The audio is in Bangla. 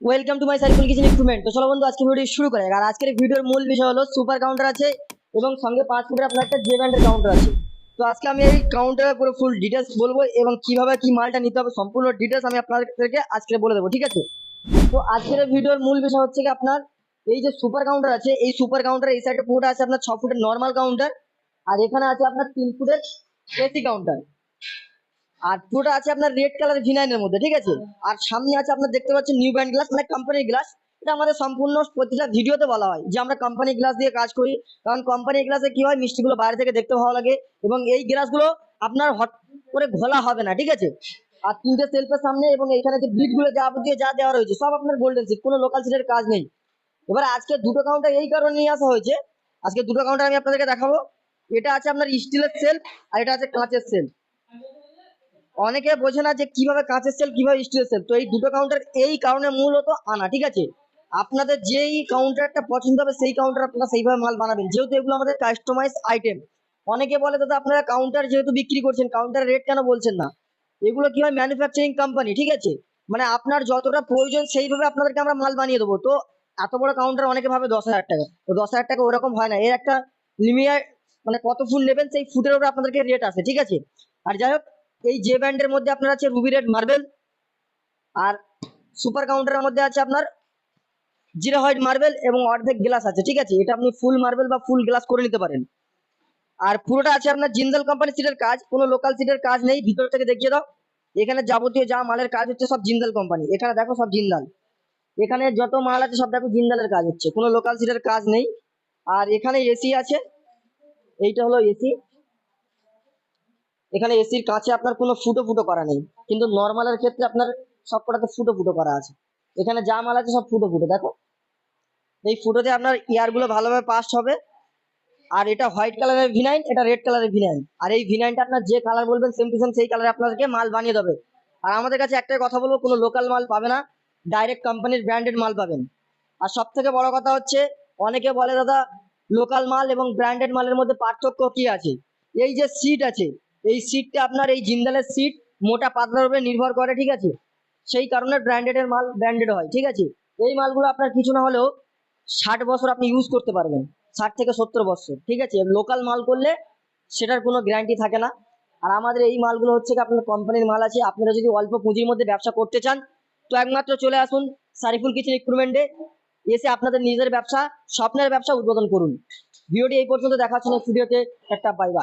Welcome to my cycle kitchen equipment তো চলো বন্ধু, আজকে ভিডিও শুরু করা আর আজকের ভিডিওর মূল বিষয় হলো সুপার কাউন্টার আছে এবং সঙ্গে পাঁচ ফুটের আপনার একটা জে ব্যান্ডের কাউন্টার আছে। তো আজকে আমি এই কাউন্টারের পুরো ফুল ডিটেলস বলব এবং কীভাবে কি মালটা নিতে হবে, সম্পূর্ণ ডিটেলস আমি আপনাদেরকে আজকে বলে দেবো, ঠিক আছে? তো আজকের ভিডিওর মূল বিষয় হচ্ছে কি আপনার এই যে সুপার কাউন্টার আছে, এই সুপার কাউন্টার এই সাইডে পুরোটা আছে আপনার ছ ফুটের নর্মাল কাউন্টার আর এখানে আছে আপনার তিন ফুটের এসি কাউন্টার আর পুরোটা আছে আপনার রেড কালার ভিনাইনের মধ্যে, ঠিক আছে? আর সামনে আছে আপনার দেখতে পাচ্ছেন নিউ ব্র্যান্ড গ্লাস মানে কোম্পানির গ্লাস এটা আমাদের সম্পূর্ণ প্রতিটা ভিডিওতে বলা হয় যে আমরা কোম্পানি গ্লাস দিয়ে কাজ করি। কারণ কোম্পানি গ্লাসে কি হয়? মিষ্টিগুলো বাইরে থেকে দেখতে ভালো লাগে এবং এই গ্লাসগুলো আপনার হট করে ঘোলা হবে না, ঠিক আছে? আর তিনটে সেলফের সামনে এবং এখানে যে বিটগুলো যাবতীয় যা দেওয়া রয়েছে, সব আপনার গোল্ডেন সিট কোনো লোকাল সিটের কাজ নেই। এবার আজকে দুটো কাউন্টার এই কারণে নিয়ে আসা হয়েছে। আজকে দুটো কাউন্টার আমি আপনাদেরকে দেখাবো। এটা আছে আপনার স্টিলের সেল আর এটা আছে কাঁচের সেল অনেকে বোঝে না যে কীভাবে কাঁচের সেল, কীভাবে স্টিলের সেল। তো এই দুটো কাউন্টার এই কারণে মূলত আনা, ঠিক আছে? আপনাদের যেই কাউন্টারটা পছন্দ হবে, সেই কাউন্টার আপনারা সেইভাবে মাল বানাবেন। যেহেতু এগুলো আমাদের কাস্টমাইজ আইটেম অনেকে বলে, দাদা, আপনারা কাউন্টার যেহেতু বিক্রি করছেন কাউন্টার রেট কেন বলছেন না? এগুলো কি হয়? ম্যানুফ্যাকচারিং কোম্পানি ঠিক আছে? মানে আপনার যতটা প্রয়োজন, সেইভাবে আপনাদেরকে আমরা মাল বানিয়ে দেবো। তো এত বড় কাউন্টার অনেকে ভাবে দশ হাজার টাকা। তো দশ হাজার টাকা ওরকম হয় না। এর একটা লিমিয়ার মানে কত ফুট নেবেন, সেই ফুটের উপরে আপনাদেরকে রেট আছে, ঠিক আছে? আর যাই হোক এই জে ব্যান্ডের মধ্যে আপনার আছে রুবি রেড মার্বেল আর সুপার কাউন্টারের মধ্যে আছে আপনার জিরো হোয়াইট মার্বেল এবং অর্ধেক গ্লাস আছে, ঠিক আছে? এটা আপনি ফুল মার্বেল বা ফুল গ্লাস করে নিতে পারেন। আর পুরোটা আছে আপনার জিন্দাল কোম্পানি সিটের কাজ, কোনো লোকাল সিটের কাজ নেই, ভিতর থেকে দেখিয়ে দাও। এখানে যাবতীয় যা মালের কাজ হচ্ছে সব জিন্দাল কোম্পানি, এখানে দেখো সব জিন্দাল। এখানে যত মাল আছে সব দেখো জিন্দালের কাজ হচ্ছে, কোনো লোকাল সিটের কাজ নেই। আর এখানে এসি আছে, এইটা হলো এসি এখানে এসির কাছে আপনার কোনো ফুটো ফুটো করা নেই। কিন্তু নর্মালের ক্ষেত্রে আপনার সব কটাতে ফুটো ফুটো করা আছে। এখানে যা মাল আছে সব ফুটো ফুটো, দেখো? এই ফুটোতে আপনার ইয়ারগুলো ভালোভাবে পাস হবে। আর এটা হোয়াইট কালারের ভিনাইন এটা রেড কালারের ভিনাইন আর এই ভিনাইনটা আপনার যে কালার বলবেন সেম টু সেম সেই কালারে আপনাদেরকে মাল বানিয়ে দেবে। আর আমাদের কাছে একটাই কথা বলব, কোনো লোকাল মাল পাবে না ডাইরেক্ট কোম্পানির ব্র্যান্ডেড মাল পাবেন। আর সব থেকে বড় কথা হচ্ছে, অনেকে বলে, দাদা লোকাল মাল এবং ব্র্যান্ডেড মালের মধ্যে পার্থক্য কি আছে? এই যে সিট আছে এই সিটটা আপনার এই জিন্দালের সিট মোটা পাতলার উপরে নির্ভর করে, ঠিক আছে? সেই কারণে ব্র্যান্ডেডের মাল ব্র্যান্ডেড হয়, ঠিক আছে? এই মালগুলো আপনার কিছু না হলেও ষাট বছর আপনি ইউজ করতে পারবেন, ষাট থেকে সত্তর বছর, ঠিক আছে? লোকাল মাল করলে সেটার কোনো গ্যারান্টি থাকে না। আর আমাদের এই মালগুলো হচ্ছে আপনার কোম্পানির মাল আছে, আপনারা যদি অল্প পুঁজির মধ্যে ব্যবসা করতে চান, তো একমাত্র চলে আসুন সারিফুল কিচেন রিক্রুটমেন্টে এসে আপনাদের নিজের ব্যবসা, স্বপ্নের ব্যবসা উদ্বোধন করুন। ভিডিওটি এই পর্যন্ত দেখাচ্ছেন ভিডিওতে একটা বাই বাই